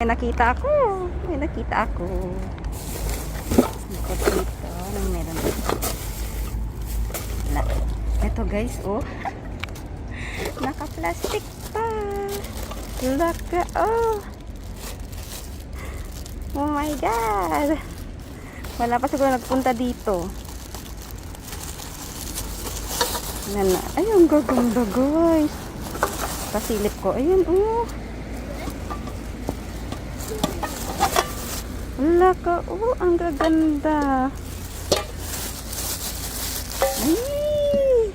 May nakita ako. May nakita ako. Ikot dito. Anong meron dito? Wala. Ito guys, oh. Naka-plastic pa. Laka, oh. Oh my God. Wala pa siguro nagpunta dito. Yan na. Ay, ang gaganda guys. Pasilip ko. Ayun, oh. Wala. Oh, ang gaganda. Ay,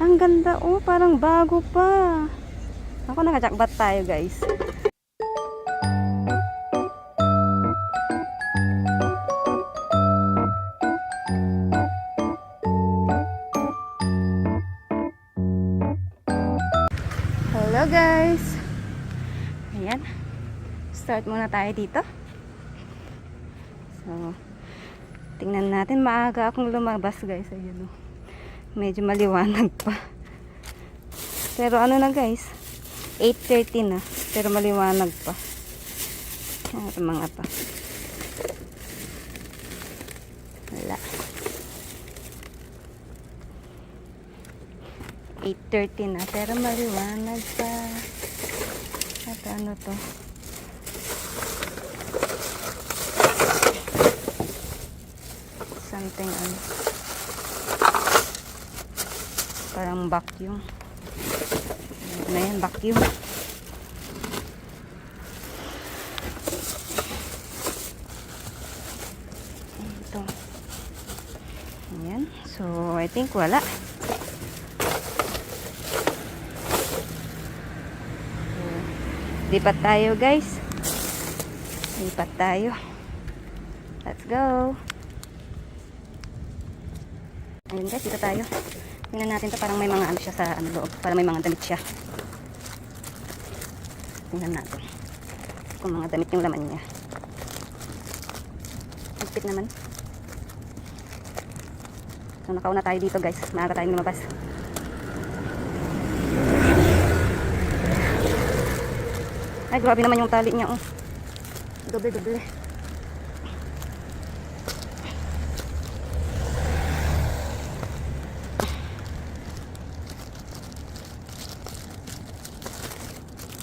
ang ganda. Oh, parang bago pa. Ako nakajakbat tayo guys. Hello guys. Ayan. Start muna tayo dito. So, tingnan natin. Maaga akong lumabas guys. Ayun oh. Medyo maliwanag pa. Pero ano na guys. 8.30 na. Pero maliwanag pa. Ayan, ito mga to. Wala. 8.30 na. Pero maliwanag pa. At ano to? Something ano. Parang vacuum. Ano na yan? Vacuum. Ito. Ayan. So, I think wala. Lipat tayo guys. Lipat tayo. Let's go. Ayun guys, dito tayo. Tingnan natin to parang may mga ano siya sa ano loob. Parang may mga damit siya. Tingnan natin. Kung mga damit yung laman niya. Higpit naman. So nakauna tayo dito guys. Maaga tayong lumabas. Ay, grabe naman yung tali niya, oh. Doble, doble.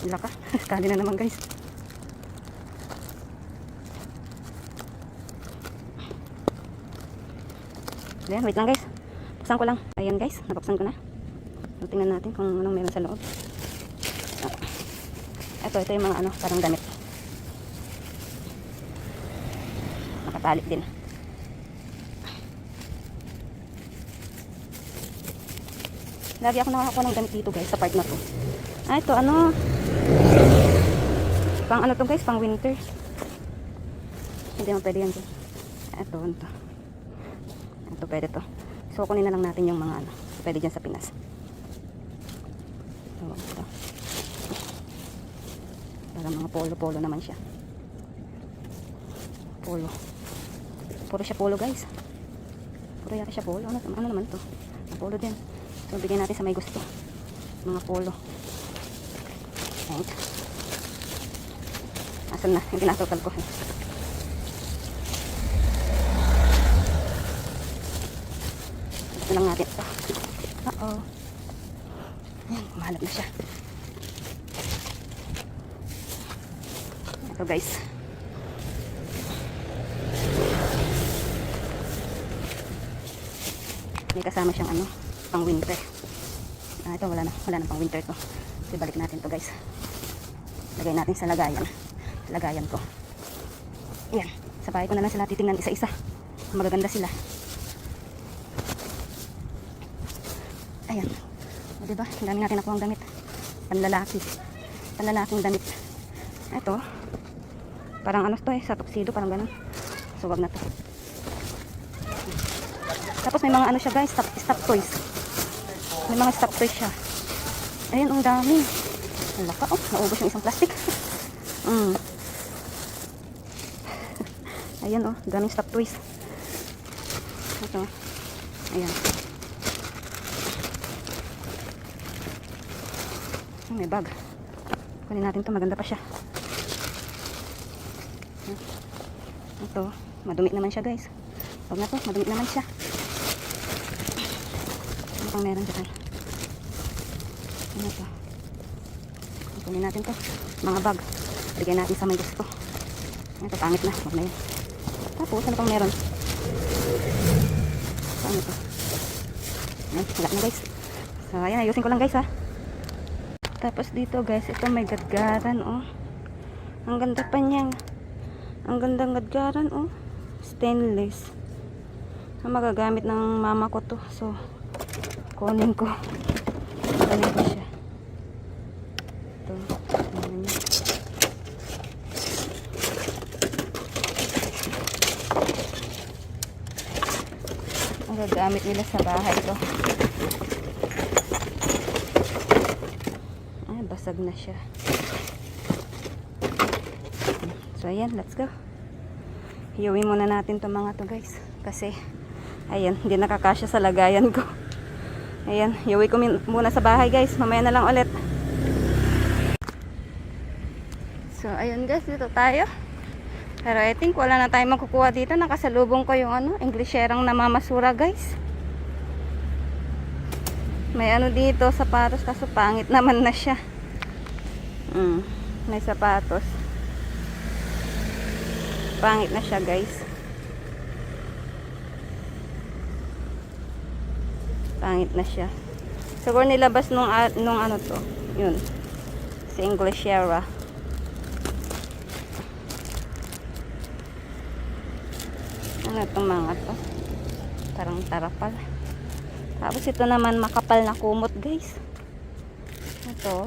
Wala ka. Tali na naman, guys. Ayan, wait lang, guys. Buksan ko lang. Ayan, guys. Nabuksan ko na. So, tingnan natin kung anong meron sa loob. Ito, ito yung mga ano, parang damit. Nakatali din. Lagi ako nakakakuha ng damit dito guys, sa part na to. Ah, ito ano. Pang ano to guys, pang winter. Hindi mo pwede yan dyan. Ito, ito. Ito, pwede to. So, kunin na lang natin yung mga ano. Pwede dyan sa Pinas. Ito, ito. Para mga polo-polo naman siya. Polo. Puro siya polo guys. Puro yata siya polo. Ano, ano naman to? Polo din. So bigyan natin sa may gusto. Mga polo. Right. Asan na? Yung pinasokal ko. Ito lang natin ito. Uh-oh. Ayan, mahalap na siya. Ito guys. May kasama siyang ano, pang winter. Ah, ito wala na, wala na pang winter to. So, balik natin to guys. Lagay natin sa lagayan. Lagayan ko. Ayan. Sa bahay ko na lang sila titingnan isa-isa. Magaganda sila. Ayan. O, diba? Ang dami natin nakuha damit. Panlalaki. Panlalaking damit. Ito. Parang ano to eh, sa tuxedo, parang ganun. So, wag na to. Tapos may mga ano siya guys, stop, stop toys. May mga stop toys siya. Ayan, ang dami. Ang laka, oh, naubos yung isang plastic. mm. Ayan oh, daming stop toys. Ito. Ayan. Ay, may bag. Kunin natin to maganda pa siya. Ito, madumi naman siya guys. Huwag na to, madumi naman siya. Ano pang meron dyan? Ano to? Kunin natin to. Mga bag. Bigyan natin sa may gusto. Ito, pangit na. Huwag na yun. Tapos, ano pang meron? Ano to? Ay, wala na guys. So, ayan, ayusin ko lang guys ha. Tapos dito guys, ito may gadgaran oh. Ang ganda pa niya. Ang gandang gadgaran oh. Stainless. Ang magagamit ng mama ko to. So, kunin ko. Kunin ko siya. Ito. Tingnan niyo. Gagamit nila sa bahay ko. Ay, basag na siya. So, ayan, let's go. Hiuwi muna natin to mga to guys. Kasi, ayan, hindi nakakasya sa lagayan ko. Ayan, hiuwi ko muna sa bahay guys. Mamaya na lang ulit. So, ayun guys, dito tayo. Pero I think wala na tayong makukuha dito. Nakasalubong ko yung ano, Englisherang namamasura guys. May ano dito, sapatos. Kaso pangit naman na siya. Mm, may sapatos. Pangit na siya guys. Pangit na siya. Siguro nilabas nung, nung ano to. Yun. Si Englishera. Ano itong mga to? Parang tarapal. Tapos ito naman makapal na kumot guys. Ito.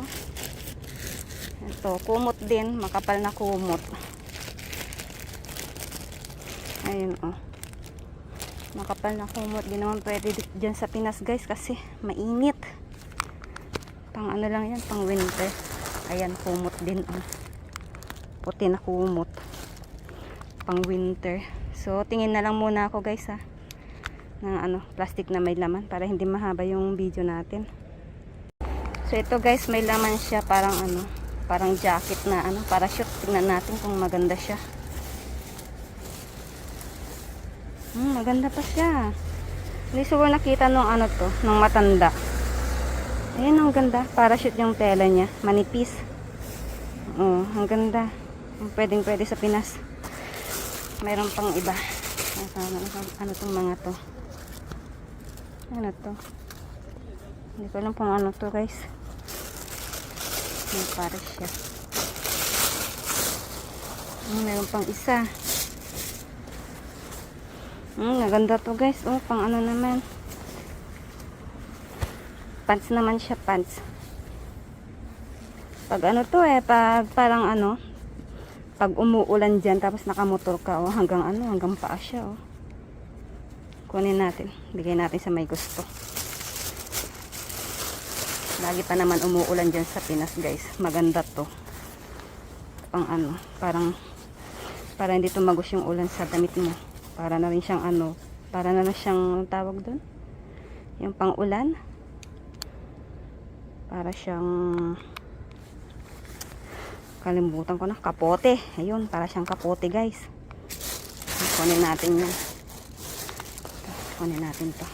Ito, kumot din. Makapal na kumot. Ayun oh. Makapal na kumot. Di naman pwede dyan sa Pinas guys kasi mainit. Pang ano lang yan, pang winter. Ayan, kumot din oh. Puti na kumot. Pang winter. So, tingin na lang muna ako guys ha. Ng ano, plastic na may laman para hindi mahaba yung video natin. So, ito guys, may laman siya parang ano, parang jacket na ano, parachute. Tingnan natin kung maganda siya. Hmm, maganda pa siya. Hindi siguro nakita nung ano to, nung matanda. Ayan, ang ganda. Parachute yung tela niya. Manipis. Oo, ang ganda. Pwedeng pwede sa Pinas. Mayroon pang iba. Ano, ano, ano, tong mga to? Ano to? Hindi ko alam kung ano to guys. May pare siya. Hmm, meron pang isa. Hmm, maganda to guys. Oh, pang ano naman. Pants naman siya, pants. Pag ano to eh, pag parang ano, pag umuulan dyan, tapos nakamotor ka, oh, hanggang ano, hanggang paa siya, oh. Kunin natin. Bigay natin sa may gusto. Lagi pa naman umuulan dyan sa Pinas, guys. Maganda to. Pang ano, parang, para hindi tumagos yung ulan sa damit mo. Para na rin siyang ano, para na rin siyang, tawag doon? Yung pang ulan. Para siyang, kalimutan ko na, kapote. Ayun, para siyang kapote, guys. Kunin natin yan. Kunin natin to.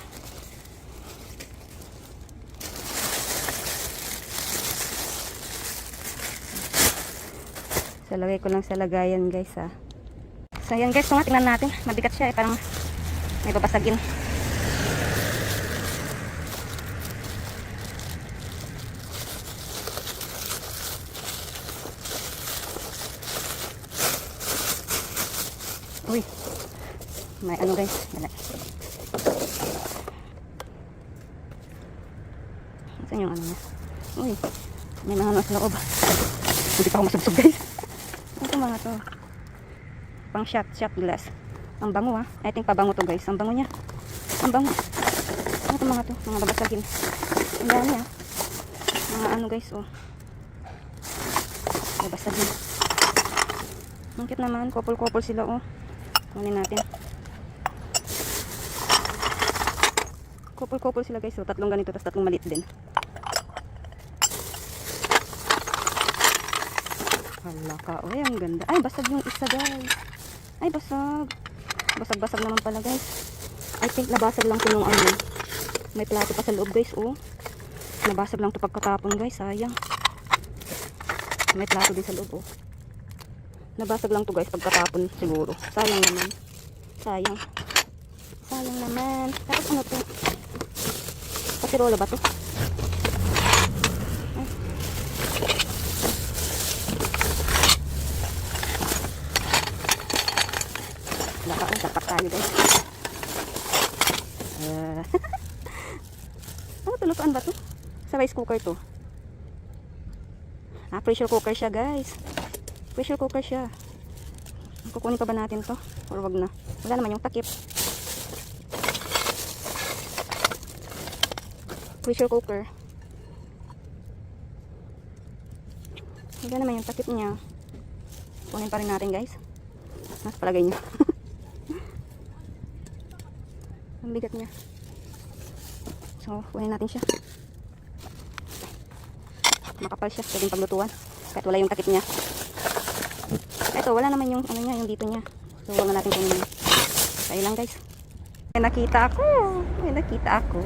So, lagay ko lang sa lagayan, guys, ha. So, ayan, guys. Kung nga, tingnan natin. Mabigat siya, eh. Parang may babasagin. Uy. May ano, guys. Dala. Saan yung ano niya? Uy. May mga nasa loob. Hindi pa ako masubsob, guys. Ito mga to. Pang shot, shot glass. Ang bango ah. I think pabango to guys. Ang bango niya. Ang bango. Ano to mga to? Mga babasagin. Ang dami ah. Mga ano guys oh. Babasagin. Ang cute naman. Couple-couple sila oh. Kunin natin. Couple-couple sila guys. So, tatlong ganito. Tapos tatlong maliit din. Hala ka. Uy, ang ganda. Ay, basag yung isa, guys. Ay, basag. Basag-basag naman pala, guys. I think nabasag lang to nung ano. May plato pa sa loob, guys, oh. Nabasag lang to pagkatapon, guys. Sayang. May plato din sa loob, oh. Nabasag lang to, guys, pagkatapon siguro. Sayang naman. Sayang. Sayang naman. Tapos ano to? Kasirola ba to? Ay. Laka, oh, dapat tayo guys. Uh, ano to? Lutuan ba to? Sa rice cooker to. Ah, pressure cooker siya guys. Pressure cooker siya. Kukunin pa ba natin to? Or wag na? Wala naman yung takip. Pressure cooker. Wala naman yung takip niya. Kunin pa rin natin guys. Mas palagay niyo. Ang bigat niya. So, kunin natin siya. Makapal siya. Pwedeng paglutuan. Kahit wala yung takip niya. Ito, wala naman yung ano niya, yung dito niya. So, wala natin kunin. Kaya lang guys. May nakita ako. May nakita ako.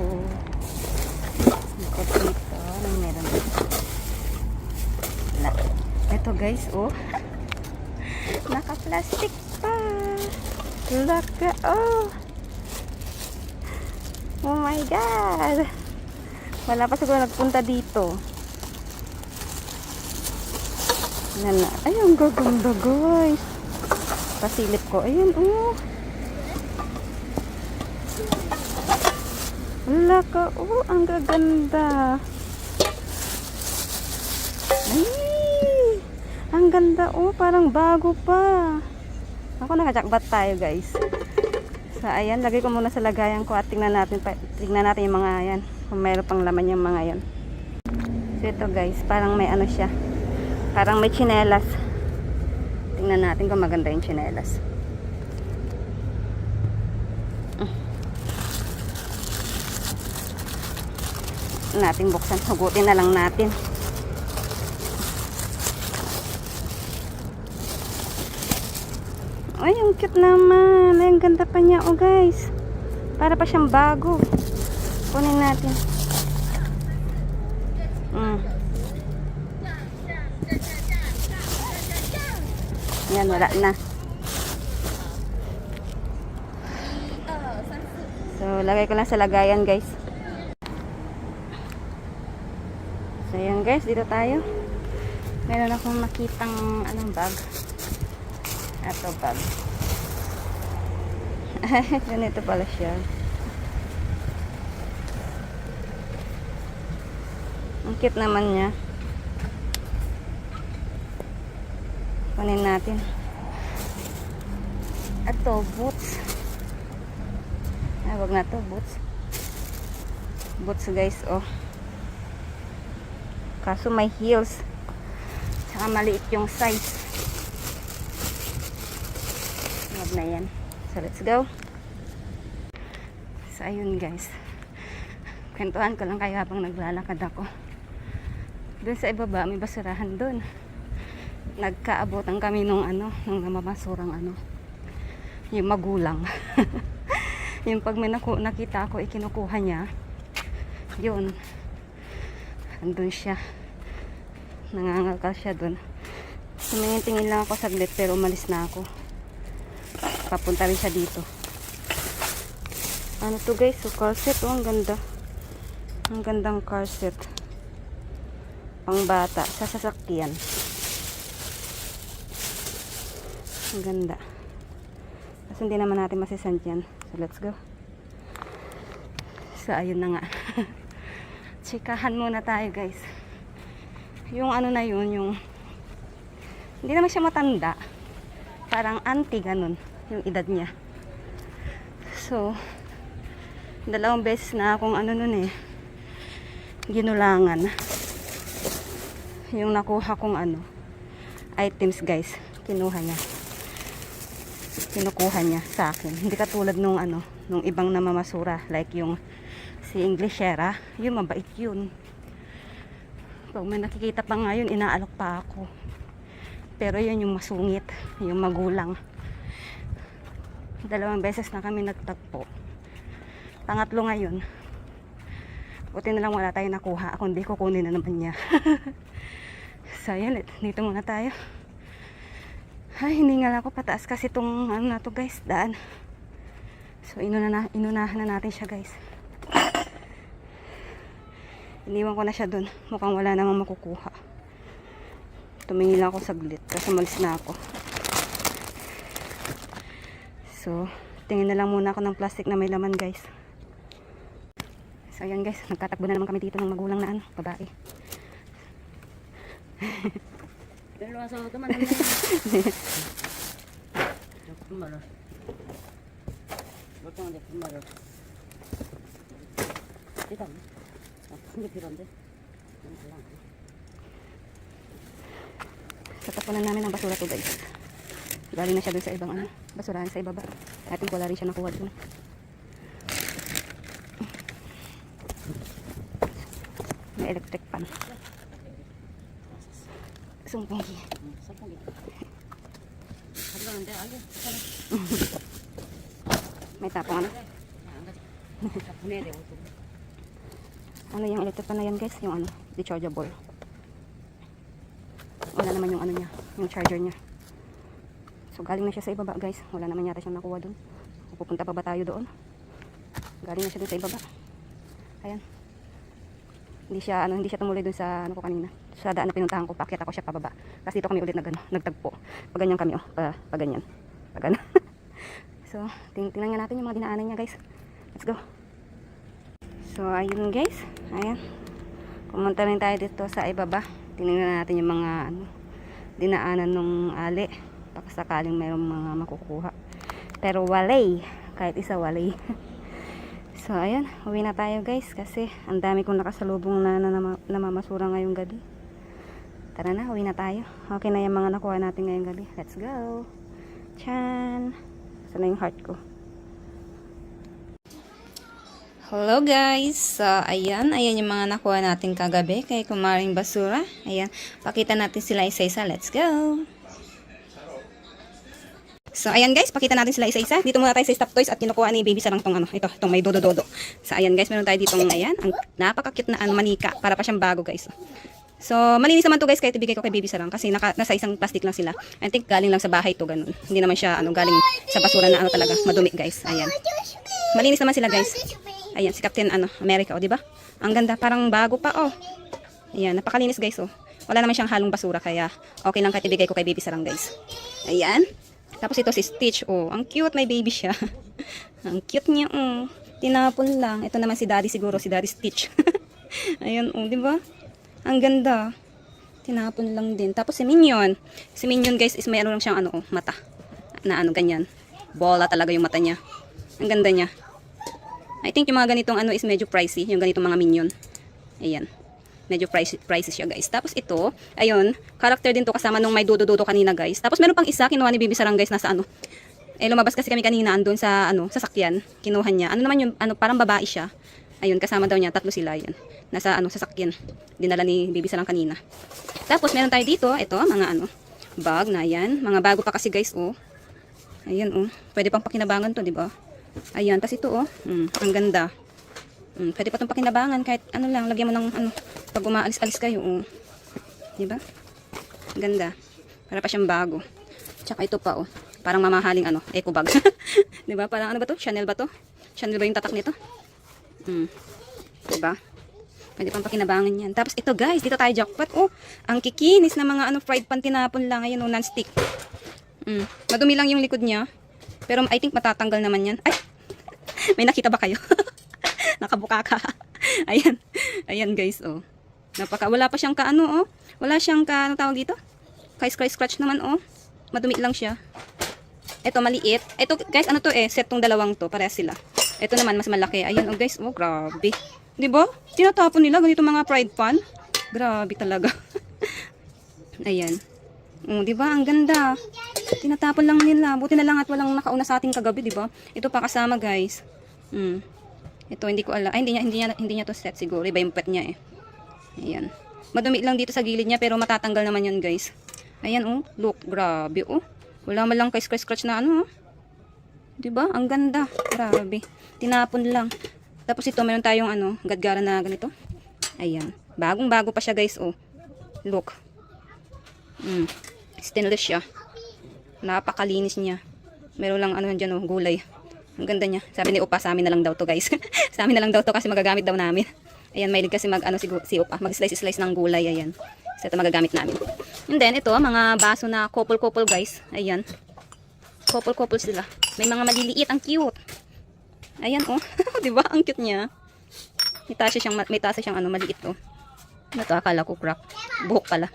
Ako dito. Anong meron dito? Wala. Ito guys, oh. Naka-plastic pa. Laka, oh. Oh my God. Wala pa siguro nagpunta dito. Yan na. Ay, ang gaganda guys. Pasilip ko. Ayan, oh. Wala. Oh, ang gaganda. Ay, ang ganda. Oh, parang bago pa. Ako nakajakbat tayo guys. So, ayan. Lagay ko muna sa lagayan ko at tingnan natin, tingnan natin yung mga yan. Kung mayroon pang laman yung mga yan. So, ito guys. Parang may ano siya. Parang may chinelas. Tingnan natin kung maganda yung chinelas. Natin buksan. Hugutin na lang natin. Ay, ang cute naman. Ay, ang ganda pa niya. Oh, guys. Para pa siyang bago. Kunin natin. Mm. Yan, wala na. So, lagay ko lang sa lagayan, guys. So, yan guys, dito tayo. Meron akong makitang anong bag. Ito bag. Ganito pala siya. Ang cute naman niya. Kunin natin. Ito, boots. Ay, wag na to, boots. Boots guys, oh. Kaso may heels. Tsaka maliit yung size. Huwag na yan. So, let's go. So, ayun guys. Kwentuhan ko lang kayo habang naglalakad ako. Doon sa ibaba, may basurahan doon. Nagkaabotan kami nung ano, nung namabasurang ano. Yung magulang. yung pag may naku- nakita ako, ikinukuha niya. Yun andun siya nangangalkal siya dun. Tumingin-tingin lang ako saglit pero umalis na ako. Papunta rin siya dito. Ano to guys? So car set oh ang ganda. Ang gandang car set pang bata sa sasakyan. Ang ganda. Kasi hindi naman natin masisand yan. So let's go. So ayun na nga. Chikahan muna tayo guys yung ano na yun yung hindi naman siya matanda. Parang auntie ganun yung edad niya. So dalawang beses na akong ano nun eh ginulangan. Yung nakuha kong ano items guys kinuha niya. Kinukuha niya sa akin. Hindi katulad nung ano nung ibang namamasura like yung si Englishera, yun mabait yun. Pag may nakikita pa nga yun, inaalok pa ako. Pero yun yung masungit, yung magulang. Dalawang beses na kami nagtagpo. Pangatlo ngayon. Buti na lang wala tayong nakuha. Ako hindi kukunin na naman niya. so, yun. Dito muna tayo. Ay, hiningal ako pataas kasi itong ano na to guys, daan. So, inuna na, inunahan na natin siya guys. Iniwan ko na siya dun. Mukhang wala namang makukuha. Tumingin lang ako saglit kasi malis na ako. So, tingin na lang muna ako ng plastic na may laman guys. So, ayan guys. Nagtatakbo na naman kami dito ng magulang na ano, babae. Dalawa sa mga man. Kumalo. Botong de kumalo. Kita mo. Hindi pironde. Tatapunan namin ang basura to guys. Galing na siya dun sa ibang ano, basurahan sa ibaba. Think wala rin siya nakuha dun. May electric pan. Sumpong. Sana. May tapong ano. Ano yung electric pan na yan guys? Yung ano, rechargeable. Wala naman yung ano niya, yung charger niya. So galing na siya sa ibaba guys. Wala naman yata siyang nakuha dun. Pupunta pa ba tayo doon? Galing na siya dun sa ibaba. Ayan. Hindi siya ano, hindi siya tumuloy dun sa ano ko kanina. Sa daan na pinuntahan ko, paakyat ako siya pababa. Kasi dito kami ulit nag, ano, nagtagpo. Pag ganyan kami oh, pa, pa ganyan. Pag ano. so, ting tingnan nga natin yung mga dinaanan niya guys. Let's go. So, ayun guys. Ayan. Pumunta rin tayo dito sa ibaba. Tingnan natin yung mga ano, dinaanan nung ali. Baka sakaling mayroong mga makukuha. Pero walay. Kahit isa walay. so, ayan. Uwi na tayo guys. Kasi ang dami kong nakasalubong na, na, na namamasura ngayong gabi. Tara na, uwi na tayo. Okay na yung mga nakuha natin ngayong gabi. Let's go. Chan. Saan na yung heart ko? Hello guys! So, ayan. Ayan yung mga nakuha natin kagabi kay Kumaring Basura. Ayan. Pakita natin sila isa-isa. Let's go! So, ayan guys. Pakita natin sila isa-isa. Dito muna tayo sa stop toys at kinukuha ni Baby Sarang tong ano. Ito, itong may dodo-dodo. So, ayan guys. Meron tayo dito ng ayan. Ang napaka-cute na ano, manika. Para pa siyang bago guys. So, malinis naman to guys kahit ibigay ko kay Baby Sarang kasi naka, nasa isang plastic lang sila. I think galing lang sa bahay to ganun. Hindi naman siya ano galing sa basura na ano talaga madumi guys. Ayan. Malinis naman sila guys. Ayan, si Captain ano, America, o, di ba? Ang ganda, parang bago pa, oh. Ayan, napakalinis guys, oh. Wala naman siyang halong basura, kaya okay lang kahit ibigay ko kay baby sarang guys. Ayan. Tapos ito si Stitch, oh. Ang cute, may baby siya. ang cute niya, oh. Tinapon lang. Ito naman si Daddy siguro, si Daddy Stitch. Ayan, oh, di ba? Ang ganda. Tinapon lang din. Tapos si Minion. Si Minion guys is may ano lang siyang ano, mata. Na ano, ganyan. Bola talaga yung mata niya. Ang ganda niya. I think yung mga ganitong ano is medyo pricey, yung ganitong mga minion. Ayan. Medyo pricey, pricey siya guys. Tapos ito, ayun, character din to kasama nung may dodo-dodo kanina guys. Tapos meron pang isa, kinuha ni Bibi Sarang guys, nasa ano. Eh lumabas kasi kami kanina andun sa ano, sasakyan. Kinuha niya. Ano naman yung ano, parang babae siya. Ayun, kasama daw niya, tatlo sila yun. Nasa ano, sasakyan. Dinala ni Bibi Sarang kanina. Tapos meron tayo dito, ito, mga ano, bag na yan. Mga bago pa kasi guys, oh. Ayan, oh. Pwede pang pakinabangan to, di ba? Ayan, tas ito oh. Mm, ang ganda. Mm, pwede pa itong pakinabangan kahit ano lang, lagyan mo ng ano, pag umaalis-alis kayo. Oh. Di ba? Ganda. Para pa siyang bago. Tsaka ito pa oh. Parang mamahaling ano, eco bag. di ba? Parang ano ba to? Chanel ba to? Chanel ba yung tatak nito? Mm. Di ba? Pwede pang pakinabangan yan. Tapos ito guys, dito tayo jackpot. Oh, ang kikinis na mga ano fried pan tinapon lang. Ayun oh, non-stick. Mm. Madumi lang yung likod niya. Pero I think matatanggal naman yan. Ay! May nakita ba kayo? Nakabuka ka. Ayan. Ayan guys, oh. Napaka, wala pa siyang kaano, oh. Wala siyang ka, ano tawag dito? Kay scratch scratch naman, oh. Madumi lang siya. Ito, maliit. Ito, guys, ano to eh? Set tong dalawang to. Parehas sila. Ito naman, mas malaki. Ayan, oh guys. Oh, grabe. Ba? Tinatapon nila ganito mga pride pan. Grabe talaga. Ayan. Oh, 'di ba? Ang ganda. Tinatapon lang nila. Buti na lang at walang nakauna sa ating kagabi, 'di ba? Ito pa kasama, guys. Mm. Ito hindi ko alam. Ay, hindi niya hindi niya hindi niya to set siguro. Iba yung pet niya eh. Ayan. Madumi lang dito sa gilid niya pero matatanggal naman 'yan, guys. Ayan oh, look, grabe oh. Wala man lang kay scratch-scratch na ano oh. 'Di ba? Ang ganda. Grabe. Tinapon lang. Tapos ito meron tayong ano, gadgara na ganito. Ayan. Bagong-bago pa siya, guys, oh. Look. Mm. Stainless siya. Napakalinis niya. Meron lang ano diyan oh, gulay. Ang ganda niya. Sabi ni Upa, sa amin na lang daw to, guys. sa amin na lang daw to kasi magagamit daw namin. Ayan, mahilig kasi mag ano si, si Upa, mag-slice-slice ng gulay, ayan. So ito magagamit namin. And then ito, mga baso na couple-couple, guys. Ayan. Couple-couple sila. May mga maliliit, ang cute. Ayan, oh. 'Di ba? Ang cute niya. May tasa siyang may tasa siyang ano maliit oh. Ano to? Akala ko crack. Buhok pala.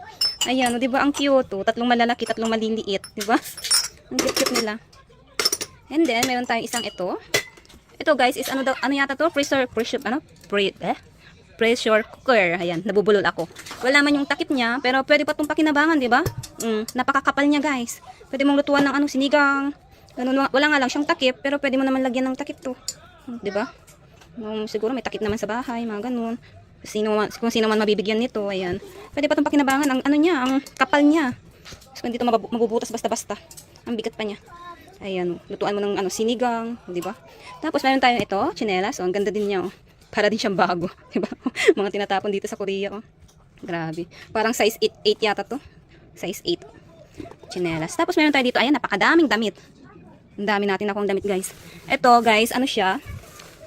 Ayan, oh, 'di ba? Ang cute oh. Tatlong malalaki, tatlong maliliit, 'di ba? Ang cute-cute nila. And then meron tayong isang ito. Ito guys is ano daw ano yata to? Pressure pressure ano? Pre eh? Pressure cooker. Ayan, nabubulol ako. Wala man yung takip niya, pero pwede pa tong pakinabangan, 'di ba? Mm, napakakapal niya, guys. Pwede mong lutuan ng ano sinigang. Ganun, wala nga lang siyang takip, pero pwede mo naman lagyan ng takip to. 'Di ba? Um, siguro may takip naman sa bahay, mga ganun. Sino man, kung sino man mabibigyan nito, ayan. Pwede pa itong pakinabangan, ang ano niya, ang kapal niya. So, hindi ito mabubutas basta-basta. Ang bigat pa niya. Ayan, lutuan mo ng ano, sinigang, di ba? Tapos meron tayong ito, chinelas, oh, ang ganda din niya, oh. Para din siyang bago, di ba? Mga tinatapon dito sa Korea, oh. Grabe. Parang size 8, 8 yata to. Size 8. Chinelas. Tapos meron tayo dito, ayan, napakadaming damit. Ang dami natin akong damit, guys. Ito, guys, ano siya?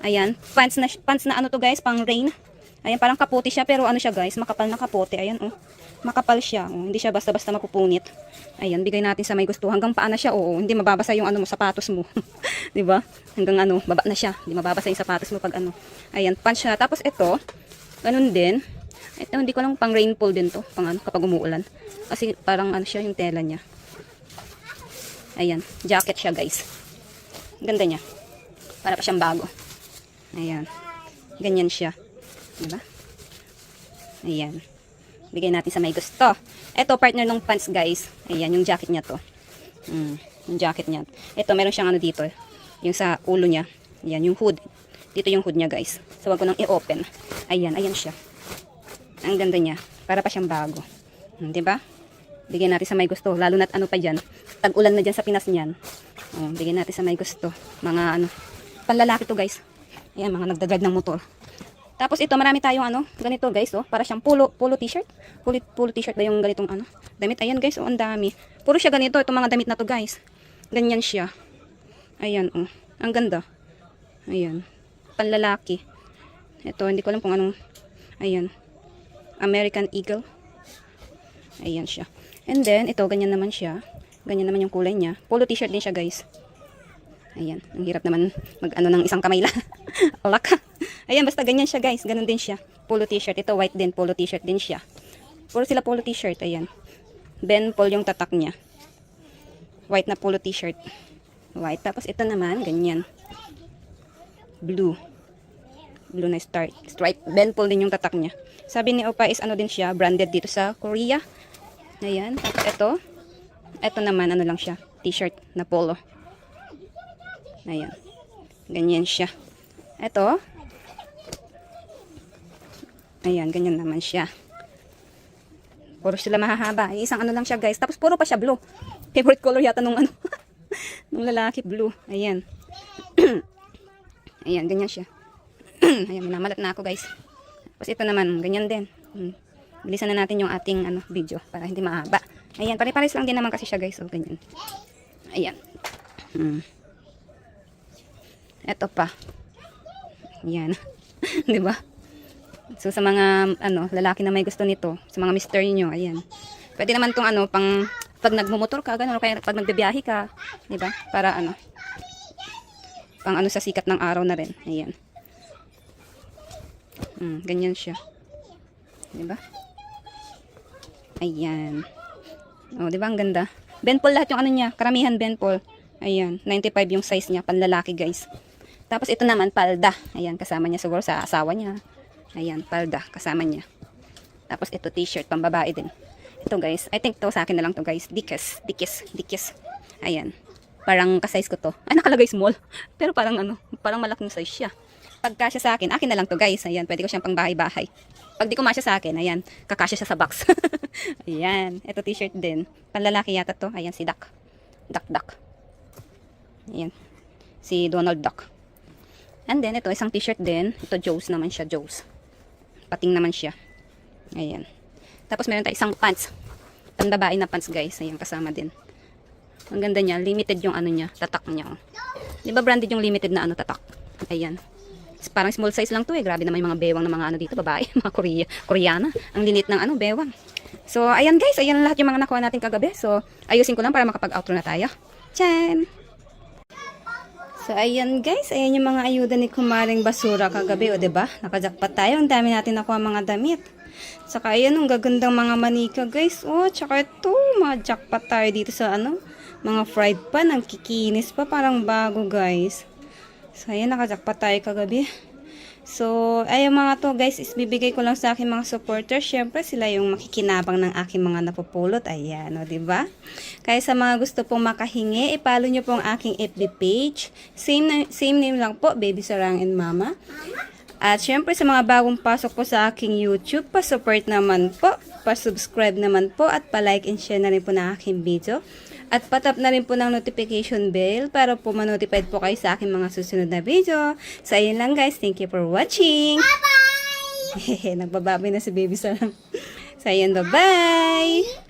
Ayan, pants na, pants na ano to, guys, pang rain. Ayan, parang kaputi siya, pero ano siya, guys, makapal na kapote. Ayan, oh. Makapal siya, oh. Hindi siya basta-basta mapupunit. Ayan, bigay natin sa may gusto. Hanggang paa na siya, oo. Hindi mababasa yung ano mo, sapatos mo. 'Di ba? Hanggang ano, baba na siya. Hindi mababasa yung sapatos mo pag ano. Ayan, pants siya. Tapos ito, ganun din. Ito, hindi ko lang pang rainfall din to. Pang ano, kapag umuulan. Kasi parang ano siya, yung tela niya. Ayan, jacket siya guys. Ganda niya. Para pa siyang bago. Ayan. Ganyan siya. Diba? Ayan. Bigay natin sa may gusto. Ito, partner ng pants, guys. Ayan, yung jacket niya to. Mm, yung jacket niya. Ito, meron siyang ano dito. Yung sa ulo niya. Ayan, yung hood. Dito yung hood niya, guys. So, wag ko nang i-open. Ayan, ayan siya. Ang ganda niya. Para pa siyang bago. Hmm, 'Di ba? Bigyan natin sa may gusto. Lalo na't ano pa dyan. Tag-ulan na dyan sa Pinas niyan. Oh, bigyan natin sa may gusto. Mga ano. Panlalaki to guys. Ayan, mga nagdadrive ng motor. Tapos ito, marami tayong ano. Ganito guys, oh. Para siyang polo, polo t-shirt. Polo, polo t-shirt ba yung ganitong ano. Damit. Ayan guys, oh. Ang dami. Puro siya ganito. Itong mga damit na to guys. Ganyan siya. Ayan, oh. Ang ganda. Ayan. Panlalaki. Ito, hindi ko alam kung anong. Ayan. American Eagle. Ayan siya. And then, ito, ganyan naman siya. Ganyan naman yung kulay niya. Polo t-shirt din siya, guys. Ayan. Ang hirap naman mag-ano ng isang kamay lang. Alak. Ayan, basta ganyan siya, guys. Ganun din siya. Polo t-shirt. Ito, white din. Polo t-shirt din siya. Puro sila polo t-shirt. Ayan. Ben Paul yung tatak niya. White na polo t-shirt. White. Tapos, ito naman, ganyan. Blue. Blue na star, stripe. Ben Paul din yung tatak niya. Sabi ni Opa is ano din siya, branded dito sa Korea. Ayan. Tapos ito. Ito naman, ano lang siya. T-shirt na polo. Ayan. Ganyan siya. Ito. Ayan, ganyan naman siya. Puro sila mahahaba. Isang ano lang siya, guys. Tapos puro pa siya blue. Favorite color yata nung ano. nung lalaki, blue. Ayan. Ayan, ganyan siya. Ayan, minamalat na ako, guys. Tapos ito naman, ganyan din. Hmm. Bilisan na natin yung ating ano, video para hindi mahaba. Ayan, pare-pares lang din naman kasi siya, guys. So, ganyan. Ayan. Hmm. Ito pa. Ayan. 'Di ba? So sa mga ano, lalaki na may gusto nito, sa mga mister niyo, ayan. Pwede naman tong ano, pang pag nagmumotor ka, ganun, kaya pag nagbibiyahe ka, 'di ba? Para ano, pang ano sa sikat ng araw na rin. Ayan. Hmm, ganyan siya. 'Di ba? Ayan. Oh, 'di ba ang ganda? Ben Paul lahat yung ano niya, karamihan Ben Paul. Ayan, 95 yung size niya, panlalaki guys. Tapos ito naman, palda. Ayan, kasama niya siguro sa asawa niya. Ayan, palda, kasama niya. Tapos ito, t-shirt, pambabae din. Ito guys, I think to sa akin na lang to guys. Dikis, dikis, dikis. Ayan. Parang kasize ko to. Ay, nakalagay small. Pero parang ano, parang malaking size siya. pagkasya sa akin, akin na lang to guys. Ayan, pwede ko siyang pang bahay-bahay. Pag di kumasya sa akin, ayan, kakasya siya sa box. ayan, ito t-shirt din. Panlalaki yata to. Ayan, si Duck. Duck, Duck. Ayan. Si Donald Duck. And then, ito, isang t-shirt din. Ito, Joe's naman siya, Joe's. Pating naman siya. Ayan. Tapos, meron tayo isang pants. Panbabae na pants, guys. Ayan, kasama din. Ang ganda niya. Limited yung ano niya. Tatak niya. Oh. Di ba branded yung limited na ano tatak? Ayan. Parang small size lang to eh. Grabe naman yung mga bewang ng mga ano dito, babae, mga Korea, Koreana. Ang linit ng ano, bewang. So, ayan guys, ayan lahat yung mga nakuha natin kagabi. So, ayusin ko lang para makapag-outro na tayo. Chan! So, ayan guys, ayan yung mga ayuda ni Kumaring Basura kagabi, o 'di ba? Nakajakpat tayo, ang dami natin nakuha mga damit. Saka ayan, ang gagandang mga manika guys. Oh, tsaka ito, mga jackpot tayo dito sa ano, mga fried pan, ang kikinis pa, parang bago guys. So, ayan, nakajakpat tayo kagabi. So, ay mga to guys, is bibigay ko lang sa aking mga supporters. Syempre, sila yung makikinabang ng aking mga napupulot. Ayan, o, ba? Kaya sa mga gusto pong makahingi, ipalo nyo po ang aking FB page. Same, na, same name lang po, Baby Sarang and Mama. At syempre sa mga bagong pasok po sa aking YouTube, pa-support naman po, pa-subscribe naman po, at pa-like and share na rin po ng aking video. At patap na rin po ng notification bell para po manotified po kayo sa aking mga susunod na video. So ayun lang guys, thank you for watching. Bye-bye! Nagbababoy na si baby sa So ayun, bye-bye!